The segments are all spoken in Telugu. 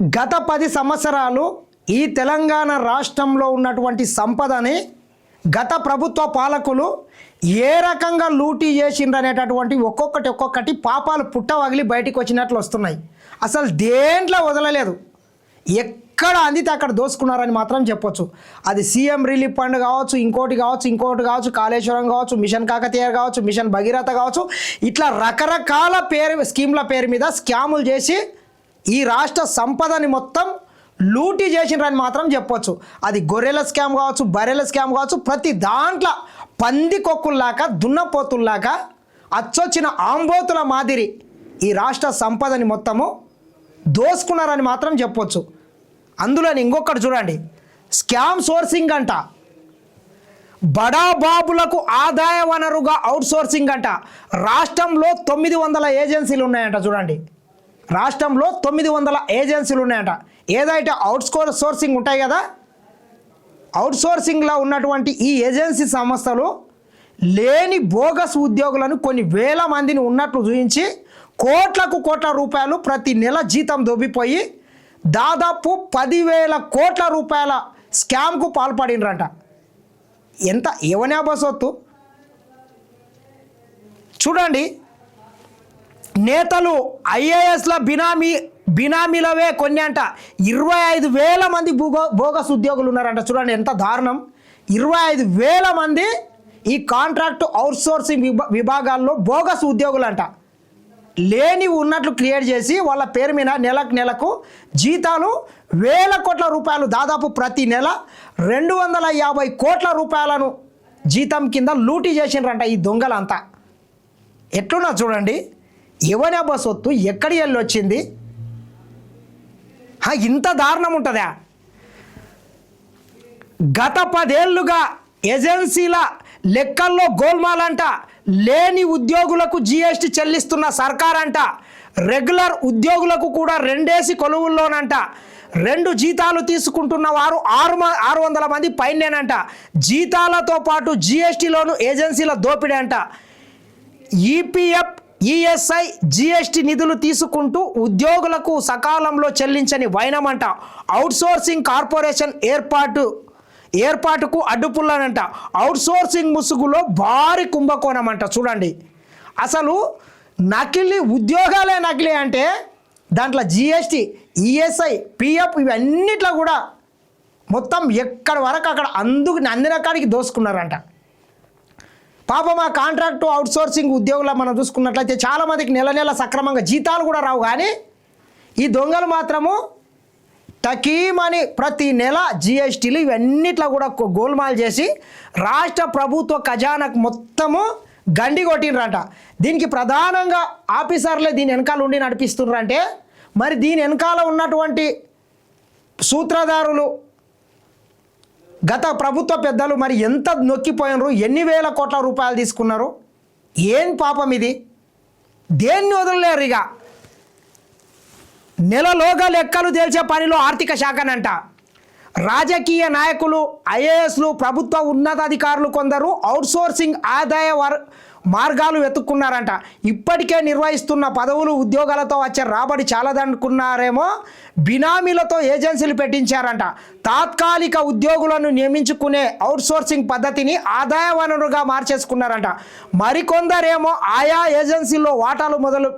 గత పది సంవత్సరాలు ఈ తెలంగాణ రాష్ట్రంలో ఉన్నటువంటి సంపదని గత ప్రభుత్వ పాలకులు ఏ రకంగా లూటీ చేసిండ్రనేటటువంటి ఒక్కొక్కటి ఒక్కొక్కటి పాపాలు పుట్ట వగిలి బయటికి వచ్చినట్లు వస్తున్నాయి. అసలు దేంట్లో వదలలేదు. ఎక్కడ అందితే అక్కడ దోసుకున్నారని మాత్రం చెప్పొచ్చు. అది సీఎం రిలీఫ్ ఫండ్ కావచ్చు ఇంకోటి కావచ్చు ఇంకోటి కావచ్చు కాళేశ్వరం కావచ్చు మిషన్ కాకతీయ కావచ్చు మిషన్ భగీరథ కావచ్చు ఇట్లా రకరకాల పేరు స్కీమ్ల పేరు మీద స్కాములు చేసి ఈ రాష్ట్ర సంపదని మొత్తం లూటీ చేసినారని మాత్రం చెప్పొచ్చు. అది గొర్రెల స్కామ్ కావచ్చు బర్రెల స్కామ్ కావచ్చు ప్రతి దాంట్లో పంది కొక్కుల్లాగా దున్నపోతుల్లాగా అచ్చొచ్చిన ఆంబోతుల మాదిరి ఈ రాష్ట్ర సంపదని మొత్తము దోసుకున్నారని మాత్రం చెప్పొచ్చు. అందులో ఇంకొకటి చూడండి. స్కామ్ సోర్సింగ్ అంట. బడా బాబులకు ఆదాయ వనరుగా అవుట్ సోర్సింగ్ అంట. రాష్ట్రంలో తొమ్మిది వందల ఏజెన్సీలు ఉన్నాయంట చూడండి. రాష్ట్రంలో తొమ్మిది వందల ఏజెన్సీలు ఉన్నాయట. ఏదైతే అవుట్ స్కోర్ సోర్సింగ్ ఉంటాయి కదా అవుట్ సోర్సింగ్లో ఉన్నటువంటి ఈ ఏజెన్సీ సంస్థలు లేని బోగస్ ఉద్యోగులను కొన్ని వేల మందిని ఉన్నట్లు చూపించి కోట్లకు కోట్ల రూపాయలు ప్రతి నెల జీతం దొబ్బిపోయి దాదాపు పదివేల కోట్ల రూపాయల స్కామ్కు పాల్పడినరంట. ఎంత ఎవనా సొత్తు? చూడండి. నేతలు ఐఏఎస్ల బినామీ బినామీలవే కొన్ని అంట ఇరవై ఐదు వేల మంది భూగో బోగస్ ఉద్యోగులు ఉన్నారంట చూడండి ఎంత దారుణం. ఇరవై ఐదు వేల మంది ఈ కాంట్రాక్ట్ అవుట్సోర్సింగ్ విభా విభాగాల్లో బోగస్ ఉద్యోగులు అంట లేని ఉన్నట్లు క్రియేట్ చేసి వాళ్ళ పేరు మీద నెలకు నెలకు జీతాలు వేల కోట్ల రూపాయలు దాదాపు ప్రతి నెల రెండు వందల యాభై కోట్ల రూపాయలను జీతం కింద లూటీ చేసిండ్రంట ఈ దొంగలంతా. ఎట్లున్నా చూడండి. ఎవనబ్బా సొత్తు ఎక్కడి వెళ్ళి వచ్చింది? ఇంత దారుణం ఉంటుందా? గత పదేళ్ళుగా ఏజెన్సీల లెక్కల్లో గోల్మాలంట లేని ఉద్యోగులకు జీఎస్టీ చెల్లిస్తున్న సర్కార్ అంట రెగ్యులర్ ఉద్యోగులకు కూడా రెండేసి కొలువుల్లోనంట రెండు జీతాలు తీసుకుంటున్న వారు ఆరు ఆరు వందల మంది పైనేనంట జీతాలతో పాటు జిఎస్టీలోను ఏజెన్సీల దోపిడీ అంట. ఈపీఎఫ్ ఈఎస్ఐ జిఎస్టి నిధులు తీసుకుంటూ ఉద్యోగులకు సకాలంలో చెల్లించని వైనమంట. అవుట్సోర్సింగ్ కార్పొరేషన్ ఏర్పాటు ఏర్పాటుకు అడ్డుపుల్లనంట. అవుట్సోర్సింగ్ ముసుగులో భారీ కుంభకోణం అంట చూడండి. అసలు నకిలీ ఉద్యోగాలే నకిలీ అంటే దాంట్లో జిఎస్టి ఈఎస్ఐ పిఎఫ్ ఇవన్నిట్లో కూడా మొత్తం ఎక్కడి వరకు అక్కడ అందుకు అందిన కాడికి దోసుకున్నారంట. పాపం ఆ కాంట్రాక్టు అవుట్సోర్సింగ్ ఉద్యోగుల మనం చూసుకున్నట్లయితే చాలామందికి నెల నెల సక్రమంగా జీతాలు కూడా రావు కానీ ఈ దొంగలు మాత్రము తకీమని ప్రతి నెల జిఎస్టీలు ఇవన్నిట్లో కూడా గోల్మాల్ చేసి రాష్ట్ర ప్రభుత్వ ఖజానాకు మొత్తము గండి కొట్టినరంట దీనికి ప్రధానంగా ఆఫీసర్లే దీని వెనకాల ఉండి నడిపిస్తున్నారంటే మరి దీని వెనకాల ఉన్నటువంటి సూత్రధారులు గత ప్రభుత్వ పెద్దలు మరి ఎంత నొక్కిపోయినరు? ఎన్ని వేల కోట్ల రూపాయలు తీసుకున్నారు? ఏం పాపం ఇది? దేన్ని వదలలేరు ఇక? నెలలోగా లెక్కలు తేల్చే పనిలో ఆర్థిక శాఖనంట. రాజకీయ నాయకులు ఐఏఎస్లు ప్రభుత్వ ఉన్నతాధికారులు కొందరు అవుట్సోర్సింగ్ ఆదాయ వర్ మార్గాలు వెతుక్కున్నారంట. ఇప్పటికే నిర్వహిస్తున్న పదవులు ఉద్యోగాలతో వచ్చే రాబడి చాలదనుకున్నారేమో బినామీలతో ఏజెన్సీలు పెట్టించారంట. తాత్కాలిక ఉద్యోగులను నియమించుకునే అవుట్సోర్సింగ్ పద్ధతిని ఆదాయ వనరుగా మార్చేసుకున్నారంట. మరికొందరేమో ఆయా ఏజెన్సీల్లో వాటాలు మొదలు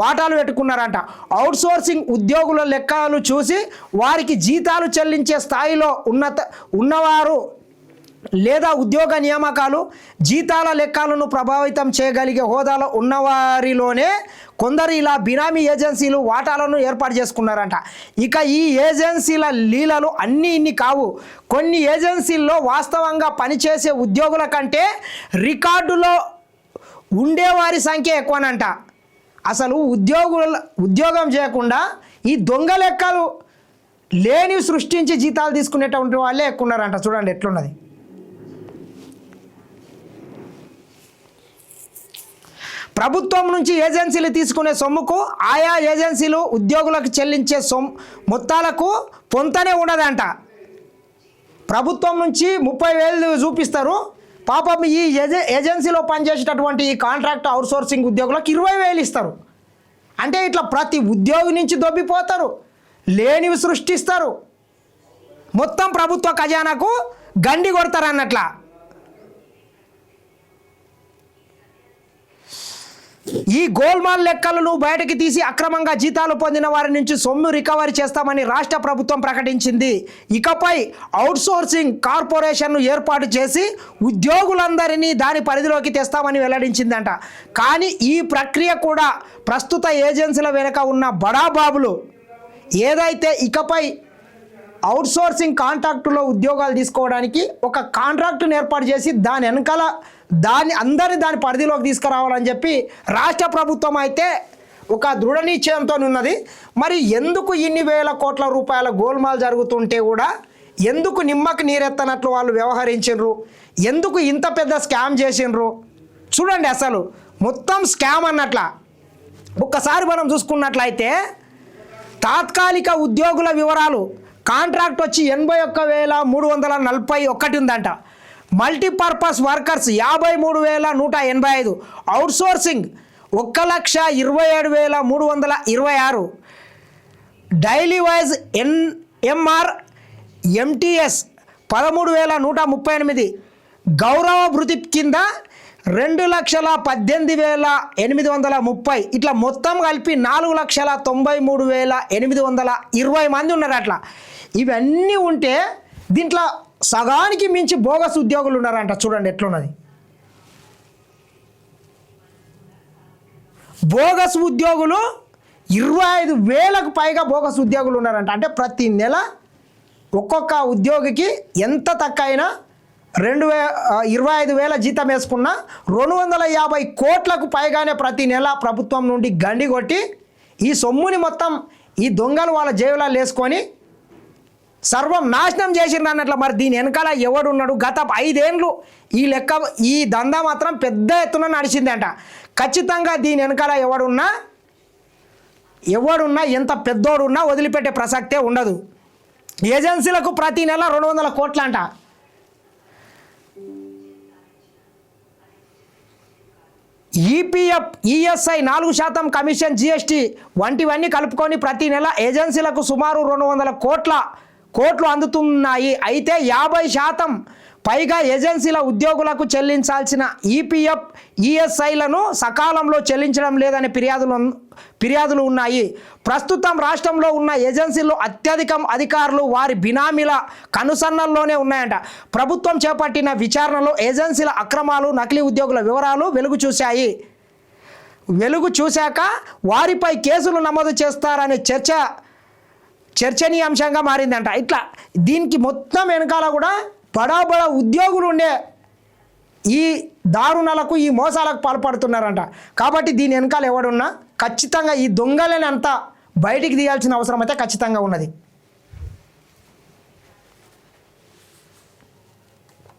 వాటాలు పెట్టుకున్నారంట. అవుట్సోర్సింగ్ ఉద్యోగుల లెక్కలు చూసి వారికి జీతాలు చెల్లించే స్థాయిలో ఉన్నత ఉన్నవారు లేదా ఉద్యోగ నియామకాలు జీతాల లెక్కలను ప్రభావితం చేయగలిగే హోదాలో ఉన్నవారిలోనే కొందరు ఇలా బినామీ ఏజెన్సీలు వాటాలను ఏర్పాటు చేసుకున్నారంట. ఇక ఈ ఏజెన్సీల లీలలు అన్నీ ఇన్ని కావు. కొన్ని ఏజెన్సీల్లో వాస్తవంగా పనిచేసే ఉద్యోగుల కంటే రికార్డులో ఉండేవారి సంఖ్య ఎక్కువనంట. అసలు ఉద్యోగుల ఉద్యోగం చేయకుండా ఈ దొంగ లెక్కలు లేనివి సృష్టించి జీతాలు తీసుకునేటువంటి వాళ్ళే ఎక్కువ ఉన్నారంట చూడండి ఎట్లున్నది. ప్రభుత్వం నుంచి ఏజెన్సీలు తీసుకునే సొమ్ముకు ఆయా ఏజెన్సీలు ఉద్యోగులకు చెల్లించే సొమ్ము మొత్తాలకు పొంతనే ఉండదంట. ప్రభుత్వం నుంచి ముప్పై వేలు చూపిస్తారు. పాపం ఈ ఏజె ఏజెన్సీలో పనిచేసేటటువంటి ఈ కాంట్రాక్ట్ అవుట్సోర్సింగ్ ఉద్యోగులకు ఇరవై వేలు ఇస్తారు. అంటే ఇట్లా ప్రతి ఉద్యోగి నుంచి దొబ్బిపోతారు. లేనివి సృష్టిస్తారు. మొత్తం ప్రభుత్వ ఖజానాకు గండి కొడతారు అన్నట్ల ఈ గోల్మాల్ లెక్కలను బయటకి తీసి అక్రమంగా జీతాలు పొందిన వారి నుంచి సొమ్ము రికవరీ చేస్తామని రాష్ట్ర ప్రభుత్వం ప్రకటించింది. ఇకపై అవుట్సోర్సింగ్ కార్పొరేషన్ను ఏర్పాటు చేసి ఉద్యోగులందరినీ దాని పరిధిలోకి తెస్తామని వెల్లడించిందంట. కానీ ఈ ప్రక్రియ కూడా ప్రస్తుత ఏజెన్సీల వెనుక ఉన్న బడాబాబులు ఏదైతే ఇకపై అవుట్సోర్సింగ్ కాంట్రాక్టులో ఉద్యోగాలు తీసుకోవడానికి ఒక కాంట్రాక్టును ఏర్పాటు చేసి దాని వెనకాల దాన్ని అందరిని దాని పరిధిలోకి తీసుకురావాలని చెప్పి రాష్ట్ర ప్రభుత్వం అయితే ఒక దృఢ నిశ్చయంతో ఉన్నది మరి ఎందుకు ఇన్ని వేల కోట్ల రూపాయల గోల్మాల్ జరుగుతుంటే కూడా ఎందుకు నిమ్మకు నీరెత్తనట్లు వాళ్ళు వ్యవహరించిండ్రు ఎందుకు ఇంత పెద్ద స్కామ్ చేసిండ్రు చూడండి అసలు మొత్తం స్కామ్ అన్నట్ల. ఒక్కసారి మనం చూసుకున్నట్లయితే తాత్కాలిక ఉద్యోగుల వివరాలు కాంట్రాక్ట్ వచ్చి ఎనభై ఒక్క వేల మూడు వందల నలభై ఒకటి ఉందంట. మల్టీపర్పస్ వర్కర్స్ యాభై మూడు వేల నూట ఎనభై ఐదు. అవుట్సోర్సింగ్ ఒక్క లక్ష ఇరవై ఏడు వేల మూడు వందల ఇరవై ఆరు. డైలీ వైజ్ ఎన్ఎంఆర్ ఎంటీఎస్ పదమూడు వేల నూట ముప్పై ఎనిమిది. గౌరవ భృతి కింద రెండు లక్షల పద్దెనిమిది వేల ఎనిమిది వందల ముప్పై. ఇట్లా మొత్తం కలిపి నాలుగు లక్షల తొంభై మూడు వేల ఎనిమిది వందల ఇరవై మంది ఉన్నారు అట్లా ఇవన్నీ ఉంటే దీంట్లో సగానికి మించి బోగస్ ఉద్యోగులు ఉన్నారంట. చూడండి ఎట్లున్నది. బోగస్ ఉద్యోగులు ఇరవై ఐదు వేలకు పైగా బోగస్ ఉద్యోగులు ఉన్నారంట. అంటే ప్రతి నెల ఒక్కొక్క ఉద్యోగికి ఎంత తక్కువ అయినా రెండు వే ఇరవై ఐదు వేల జీతం వేసుకున్న రెండు వందల యాభై కోట్లకు పైగానే ప్రతి నెల ప్రభుత్వం నుండి గండి కొట్టి ఈ సొమ్ముని మొత్తం ఈ దొంగలు వాళ్ళ జేబులలో వేసుకొని సర్వం నాశనం చేసిండ్రు అన్నట్లు మరి దీని వెనకాల ఎవడున్నాడు? గత ఐదేండ్లు ఈ లెక్క ఈ దందా మాత్రం పెద్ద ఎత్తున నడిచిందంట. ఖచ్చితంగా దీని వెనకాల ఎవడున్నా ఎవడున్నా ఎంత పెద్దోడున్నా వదిలిపెట్టే ప్రసక్తే ఉండదు. ఏజెన్సీలకు ప్రతి నెల రెండు వందల కోట్లంట. ఈపీఎఫ్ ఈఎస్ఐ నాలుగు శాతం కమిషన్ జిఎస్టీ వంటివన్నీ కలుపుకొని ప్రతి నెల ఏజెన్సీలకు సుమారు రెండు వందల కోట్ల కోట్లు అందుతున్నాయి. అయితే యాభై శాతం పైగా ఏజెన్సీల ఉద్యోగులకు చెల్లించాల్సిన ఈపీఎఫ్ ఈఎస్ఐలను సకాలంలో చెల్లించడం లేదనే ఫిర్యాదులు ఫిర్యాదులు ఉన్నాయి. ప్రస్తుతం రాష్ట్రంలో ఉన్న ఏజెన్సీల్లో అత్యధికం అధికారులు వారి బినామీల కనుసన్నల్లోనే ఉన్నాయంట. ప్రభుత్వం చేపట్టిన విచారణలో ఏజెన్సీల అక్రమాలు నకిలీ ఉద్యోగుల వివరాలు వెలుగు చూశాయి. వెలుగు చూశాక వారిపై కేసులు నమోదు చేస్తారనే చర్చ చర్చనీయాంశంగా మారిందంట. ఇట్లా దీనికి మొత్తం వెనకాల కూడా బడా ఉద్యోగులు ఉండే ఈ దారుణాలకు ఈ మోసాలకు పాల్పడుతున్నారంట. కాబట్టి దీని వెనకాల ఎవడున్నా ఖచ్చితంగా ఈ దొంగలని అంతా బయటికి తీయాల్సిన అవసరం అయితే ఖచ్చితంగా ఉన్నది.